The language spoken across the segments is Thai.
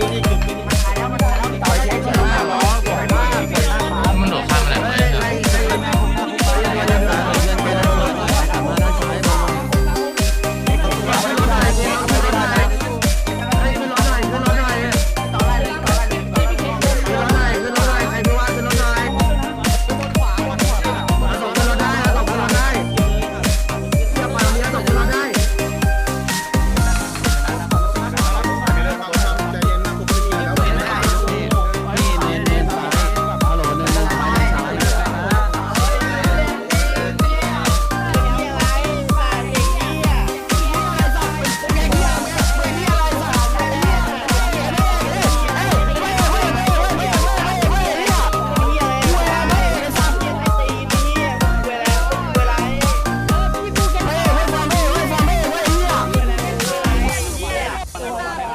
Thank you.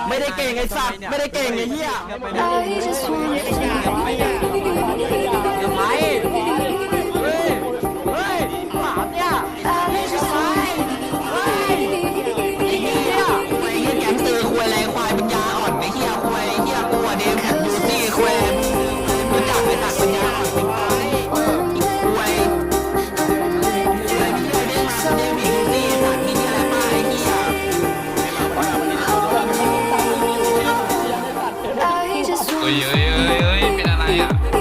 ไม่ได้เก่งไอ้สัตว์ไม่ได้เก่งไอ้เหี้ย 哎呦哎呦哎呦，别打那呀！